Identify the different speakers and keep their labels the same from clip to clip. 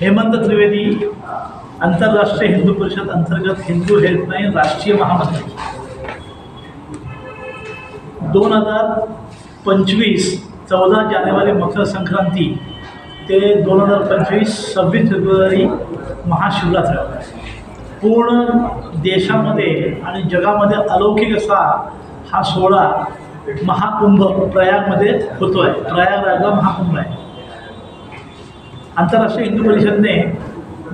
Speaker 1: हेमंत त्रिवेदी आंतरराष्ट्रीय हिंदू परिषद अंतर्गत हिंदू हेल्पलाईन राष्ट्रीय महामंडळ. दोन हजार पंचवीस चौदा जानेवारी मकर संक्रांती ते दोन हजार पंचवीस सव्वीस फेब्रुवारी महाशिवरात्र. पूर्ण देशामध्ये आणि जगामध्ये अलौकिक असा हा सोहळा महाकुंभ प्रयागमध्ये होतो आहे प्रयागराजला महाकुंभ आहे. आंतरराष्ट्रीय हिंदू परिषदने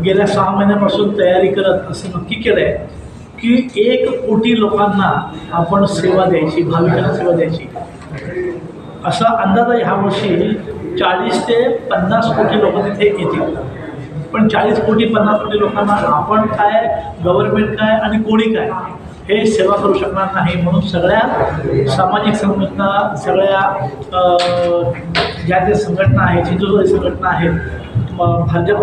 Speaker 1: गेल्या सहा महिन्यापासून तयारी करत असं नक्की केलं आहे की एक कोटी लोकांना आपण सेवा द्यायची भाविकांना सेवा द्यायची. असा अंदाज आहे ह्या वर्षी चाळीस ते पन्नास कोटी लोक तिथे येतील. पण चाळीस कोटी पन्नास कोटी लोकांना आपण काय गव्हर्नमेंट काय आणि कोणी काय हे सेवा करू शकणार नाही म्हणून सगळ्या सामाजिक संघटना सगळ्या ज्या ज्या संघटना आहेत हिंदुत्व संघटना आहेत भाजप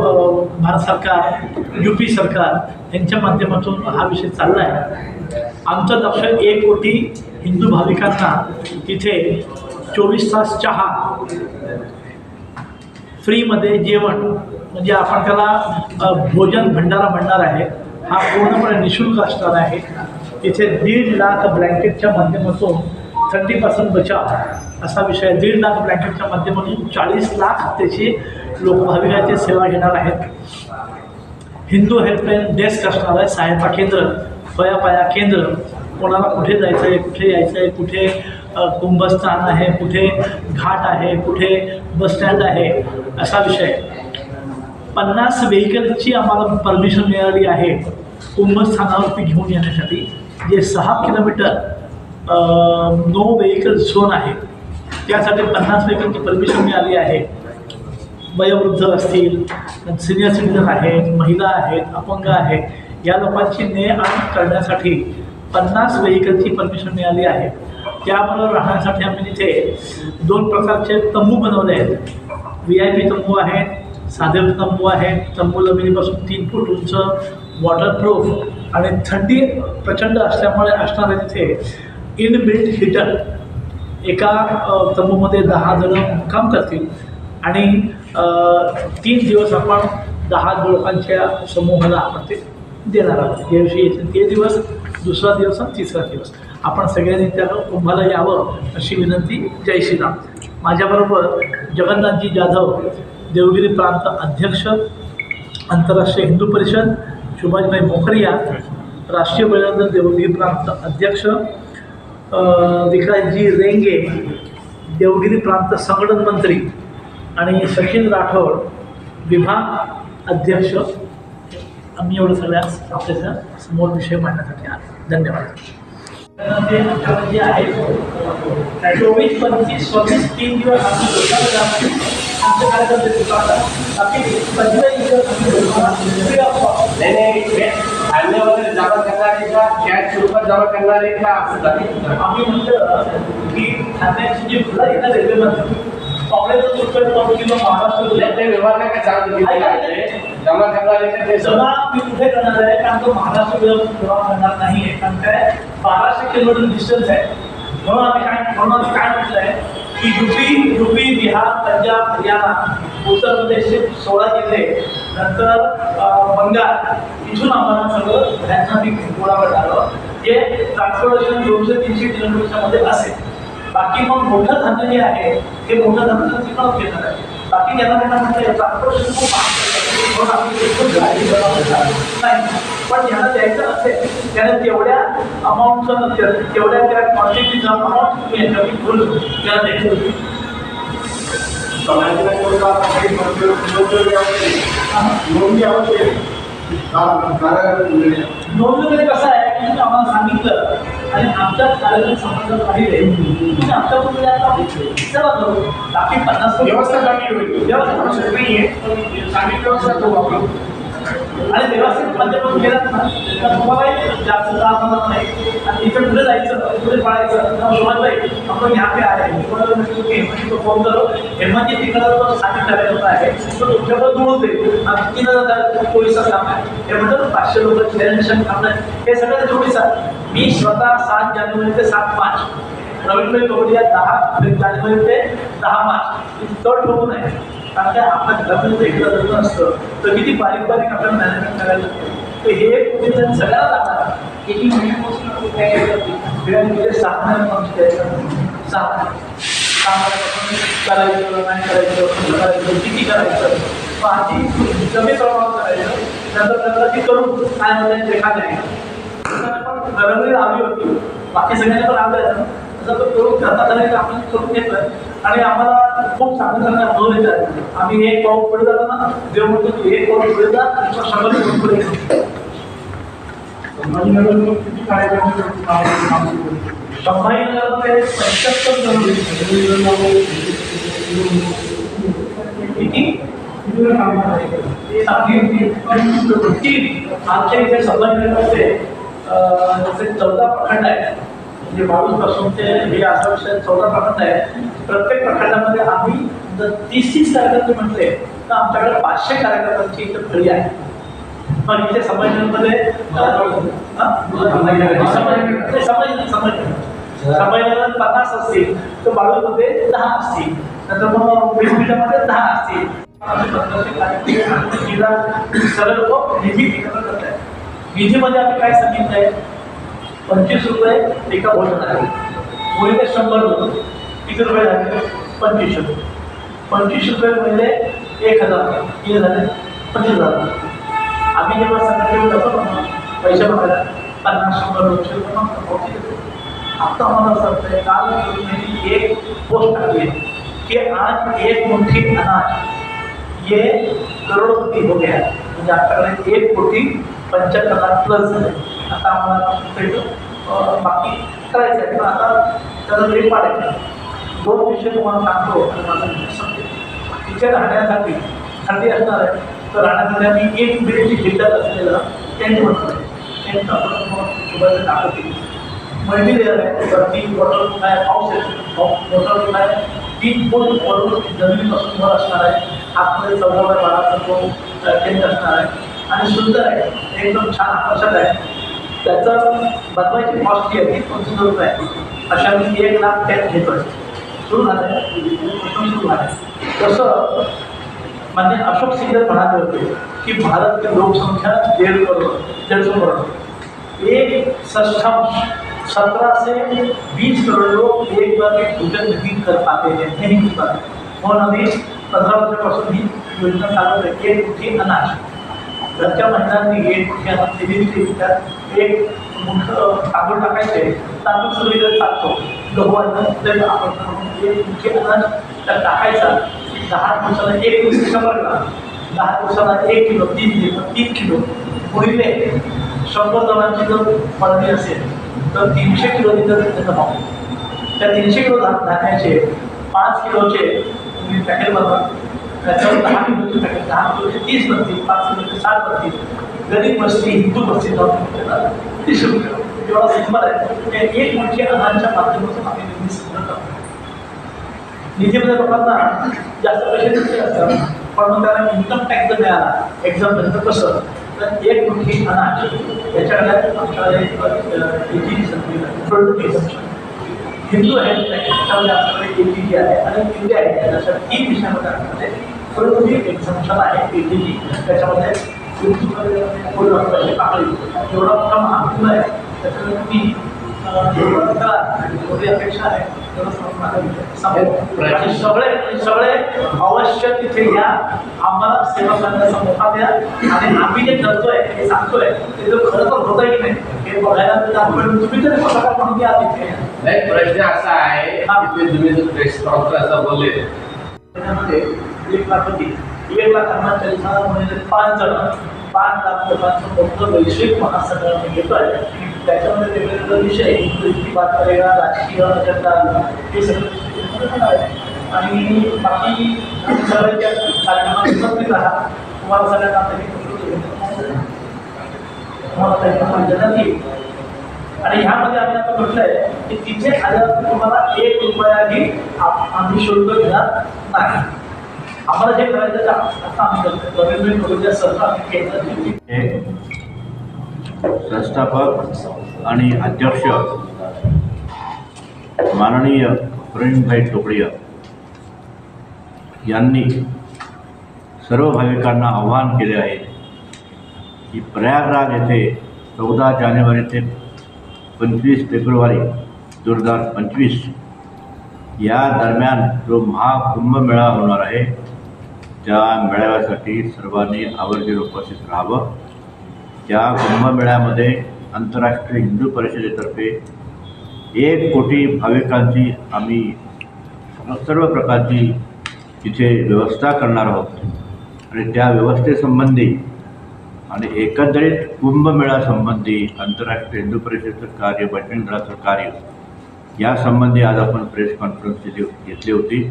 Speaker 1: भारत सरकार यू पी सरकार यांच्या माध्यमातून हा विषय चालला आहे आमचं लक्ष एक कोटी हिंदू भाविकांना तिथे चोवीस तास चहा फ्रीमध्ये जेवण म्हणजे आपण त्याला भोजन भंडारा म्हणणार आहे. हा पूर्णपणे निशुल्क असणार आहे. तिथे दीड लाख ब्लँकेटच्या माध्यमातून थंडीपासून बचाव असा विषय दीड लाख ब्लँकेटच्या माध्यमातून चाळीस लाख त्याची लोक भाविकांची सेवा घेणार आहेत. हिंदू हेल्पलाईन डेस्क असणार आहे सहायता केंद्र पयापाया केंद्र. कोणाला कुठे जायचं आहे कुठे यायचं आहे कुठे कुंभस्थान आहे कुठे घाट आहे कुठे बसस्टँड आहे असा विषय. पन्नास व्हेकलची आम्हाला परमिशन मिळाली आहे कुंभस्थानावरती घेऊन येण्यासाठी. जे सहा किलोमीटर नो व्हेकल झोन आहे त्यासाठी पन्नास व्हेकलची परमिशन मिळाली आहे. वयोवृद्ध असतील सिनियर सिटीजन आहेत महिला आहेत अपंग आहेत या लोकांची ने आण करण्यासाठी पन्नास व्हेकलची परमिशन मिळाली आहे. त्याबरोबर राहण्यासाठी आम्ही तिथे दोन प्रकारचे तंबू बनवले आहेत. व्ही आय पी तंबू आहेत साधे तंबू आहेत तंबू जमिनीपासून तीन फूट उंच वॉटरप्रूफ आणि थंडी प्रचंड असल्यामुळे असणारे तिथे इनबिल्ट हिटर एका तंबूमध्ये दहा जण काम करतील. आणि तीन दिवस आपण दहा लोकांच्या समूहाला आपण ते देणार आहोत. या दिवशी येतील ते दिवस दुसरा दिवस आणि तिसरा दिवस. आपण सगळ्यांनी त्या कुंभाला यावं अशी विनंती जय श्रीराम. माझ्याबरोबर जगन्नाथजी जाधव देवगिरी प्रांत अध्यक्ष आंतरराष्ट्रीय हिंदू परिषद सुभाषभाई मोखरिया राष्ट्रीय बळीराजा देवगिरी प्रांत अध्यक्ष विकासजी रेंगे देवगिरी प्रांत संघटन मंत्री आणि सचिन राठोड विभाग अध्यक्ष. आम्ही एवढं सगळ्या आपल्यासमोर विषय मांडण्यासाठी आलो. धन्यवाद. जे आहे चोवीस पंचवीस सव्वीस तीन दिवस आम्ही लोकांना आमचे कार्यकर्ते दुकानात बाकी पंचेचाळीस दिवस आम्ही लोकांना free of cost.
Speaker 2: नाही नाही हे धान्य वगैरे जमा करणार आहे का? कॅश स्वरूपात जमा करणार आहे का
Speaker 1: आम्ही म्हटलं की ठाण्याची जी फुलं आहे ना रेल्वेमध्ये पावणे दोन
Speaker 2: व्यवहार काय का चालू किती करायचे? जमा आहे का
Speaker 1: जमा. मी कुठे करणार आहे कारण तो महाराष्ट्र विरोध जमा करणार नाही आहे कारण काय? बाराशे किलोमीटर डिस्टन्स आहे. म्हणून आम्ही काय म्हणून आम्ही काय म्हटलं आहे की युपी युपी बिहार पंजाब हरियाणा उत्तर प्रदेशचे सोळा जिल्हे नंतर बंगाल इथून आम्हाला सगळं त्यांना मी गोळा झालं. जे ट्रान्सपोर्टेशन दोनशे तीनशे किलोमीटरच्या मध्ये असेल. बाकी मग मोठं धान्य जे आहे ते मोठं धान्य तिकडं घेणार आहे. बाकी ज्यांना त्यांना नाही पण ज्यांना द्यायचं असेल त्याने तेवढ्या अमाऊंटचं तेवढ्या त्या क्वांटिटीचं अमाऊंट तुम्ही बोलू त्याला द्यायचं
Speaker 2: आवश्यक
Speaker 1: नोंदणीमध्ये कसं आहे? की आम्हाला सांगितलं आणि आमच्या कार्यक्रम संबंधात राहिले तुम्ही चला करू बाकी पन्नास
Speaker 2: व्यवस्था चांगली होईल.
Speaker 1: व्यवस्था
Speaker 2: नाहीये. पण चांगली व्यवस्था करू आपण
Speaker 1: आणि व्यवस्थित माध्यमातून गेलात ना तर तुम्हालाही जास्त त्रास होणार नाही. आणि इथे पुढे जायचं पुढे पळायचं तर आपण ह्या पे आहे. फोन तिकडं तो कार्यक्रम आहे तो तुमच्याकडे जुळून देईल तीन हजार चोवीसचा काम आहे हे म्हणतात पाचशे लोकांचे जनरेशन काम नाही हे सगळं चोवीस आहे मी स्वतः सात जानेवारी ते सात पाच रवींद्र कवडिया दहा जानेवारी ते दहा मार्च तट बघून आहे कारण काय आपण घरापर्यंत एकदा लग्न असतं तर किती बारीक बारीक आपल्याला मॅनेजमेंट करायला लागतं तर हे कुठे सगळ्याला लागणार किती महिन्यापासून आपण काय करायचं नाही करायचं करायचं किती करायचं मग आधी कमी प्रमाणात करायचं नंतर नंतर ती करून काय म्हणतात रेखा द्यायचं पण गरमी आली होती बाकी सगळ्यांना पण आलं ना तसं तो करून करता करायचं आपण करून घेतलं आणि आम्हाला खूप चांगलं चांगलं अनुभव येतात आम्ही एक पाऊल पुढे जाताना जेव्हा म्हणतो एक पाऊल पुढे जा शंभर पुढे
Speaker 2: संभाजीनगरमध्ये किती कार्यक्रम
Speaker 1: संभाजीनगरमध्ये पंच्याहत्तर किती आमच्या इथे संभाजीनगरमध्ये जसे चौदा प्रखंड आहेत म्हणजे बावीस ते हे असा चौदा प्रखंड आहे प्रत्येक प्रखंडामध्ये आम्ही जर तीस तीस कार्यक्रम म्हटले तर आमच्याकडे पाचशे कार्यक्रमांची इथे फळी आहे. पण इथे संभाजीनगरमध्ये संभाजीनगर संभाजीनगर संभाजीनगर संभाजीनगर पन्नास असतील तर बाळूमध्ये दहा असतील. नंतर मग वीस मिनिटामध्ये दहा असतील. सरळ पन्नासशे लोक निधी करत निधीमध्ये आम्ही काय सांगितलंय पंचवीस रुपये एका भोजनाला मुलीने शंभर रुपये. किती रुपये झाले? पंचवीस रुपये. पंचवीस रुपये म्हणजे एक हजार. किती झाले? पंचवीस हजार. आम्ही जेव्हा संघटनेवर जातो ना पैसे भरायला पन्नास शंभर दोनशे रुपये मागतो आता आम्हाला असं वाटतंय काल त्यांनी एक पोस्ट टाकली की आज एक मोठी अनाज ये करोडपती हो गया म्हणजे आपल्याकडे एक कोटी पंच्याहत्तर लाख प्लस झाले आता आम्हाला बाकी करायचं आहे पण आता त्याचा रेट वाढायचा दोन विषय तुम्हाला सांगतो आणि माझा विचार संपतो राहण्यासाठी थंडी असणार आहे तर राहण्यासाठी आम्ही एक बिल्डिंग फिल्टर असलेलं त्यांनी म्हटलं त्यांचा आपण टाकत मल्टी लेअर आहे वरती वॉटर आहे. पाऊस येतो वॉटर आहे तीन फूट वरून जमिनीपासून वर असणार आहे. आतमध्ये चौदा बाय बाराचा तो टेंट असणार आहे. आणि सुंदर आहे. एकदम छान आकर्षक आहे. त्याचं बनवायची कॉस्ट जी आहे ती पंचवीस रुपये आहे. अशा मी एक लाख त्यात घेतोय. सुरू झालं आहे सुरू झालं आहे तसं म्हणजे अशोक सिंगर म्हणाले होते की भारत की लोकसंख्या डेढ़ करोड़ डेढ़ सौ करोड़. एक सष्टम सत्रह से बीस करोड़ लोग एक बार में भोजन नहीं कर पाते हैं नहीं कर पाते म्हणून हो आम्ही पंधरा वर्षापासून ही योजना चालू आहे. एक मुठी अनाज घरच्या महिलांनी एक मुठी अनाज दिली एक मोठं तांदूळ टाकायचे तांदूळ सुरू टाकतो. गव्हाचं ते आपण एक मुठी अनाज टाकायचा. दहा दिवसाला एक दिवस शंभर ग्राम दहा दिवसाला एक किलो तीन किलो तीन किलो गुणिले शंभर जणांची जर मळणी असेल तर तीनशे किलो लिटर त्याचा भाव त्या तीनशे किलो धा धान्याचे पाच किलोचे तुम्ही पॅकेट बनवा त्याच्यावर दहा किलोचे पॅकेट दहा किलोचे तीस बनतील पाच किलोचे साठ बनतील गरीब वस्ती हिंदू वस्ती जाऊन त्याला तीस रुपये एवढा सिंबल आहे ते एक म्हणजे अनाच्या माध्यमातून आम्ही नेहमी संग्रह करतो निधीमध्ये लोकांना जास्त पैसे नसते असतात पण मग त्यांना इन्कम टॅक्स मिळाला. एक्झाम नंतर कसं? तर एक मुठी अनाज याच्याकडे आमच्याकडे हिंदू आहे त्याच्यामध्ये आपल्याकडे ए टी जी आहे आणि इंडिया आहे. अशा तीन विषयामध्ये आपल्याकडे परंतु प्रोडक्टिव्ह एक्झाम्पन आहे ए टी जी. त्याच्यामध्ये फुल पाकळी एवढा मोठा महाकुंभ आहे. त्याच्यामध्ये मी अपेक्षा आहे सगळे सगळे अवश्य तिथे या आम्हाला सेवा करण्याचा मोठा द्या आणि आम्ही जे करतोय हे सांगतोय ते तर खरं तर होत की नाही हे बघायला तर तुम्ही तरी पत्रकार म्हणून या तिथे
Speaker 3: नाही प्रश्न असा आहे तुम्ही जर प्रेस कॉन्फरन्स बोलले.
Speaker 1: त्याच्यामध्ये एक एक लाख कर्मचारीचा म्हणजे पाच जण पाच लाख लोकांचं फक्त वैश्विक महासंग्रह आम्ही आहे. त्याच्यामध्ये वेगवेगळे विषय बात करेगा राजकीय अजेंडा हे सगळं आहे. आणि बाकी सगळ्या ज्या कार्यक्रमात उपस्थित राहा तुम्हाला सगळ्यांना तरी तुम्हाला आणि ह्यामध्ये आम्ही आता म्हटलंय की तिथे आल्यावर तुम्हाला एक रुपयाही आम्ही शुल्क घेणार नाही. आम्हाला जे करायचं आता आम्ही
Speaker 4: संस्थापक आणि अध्यक्ष माननीय प्रवीणभाई टोपडिया यांनी सर्व भाविकांना आवाहन केले आहे की प्रयागराज येथे चौदा जानेवारी ते पंचवीस फेब्रुवारी दोन हजार पंचवीस या दरम्यान जो महाकुंभमेळा होणार आहे त्या मेळाव्यासाठी सर्वांनी आवर्जून उपस्थित राहावं. त्या कुंभमेळ्यामध्ये आंतरराष्ट्रीय हिंदू परिषदेतर्फे एक कोटी भाविकांची आम्ही सर्व प्रकारची तिथे व्यवस्था करणार आहोत. आणि त्या व्यवस्थेसंबंधी आणि एकंदरीत कुंभमेळ्यासंबंधी आंतरराष्ट्रीय हिंदू परिषदेचं कार्य बजरंग दलाचं कार्य यासंबंधी आज आपण प्रेस कॉन्फरन्स घेतली होती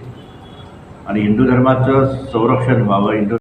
Speaker 4: आणि हिंदू धर्माचं संरक्षण व्हावं हिंदू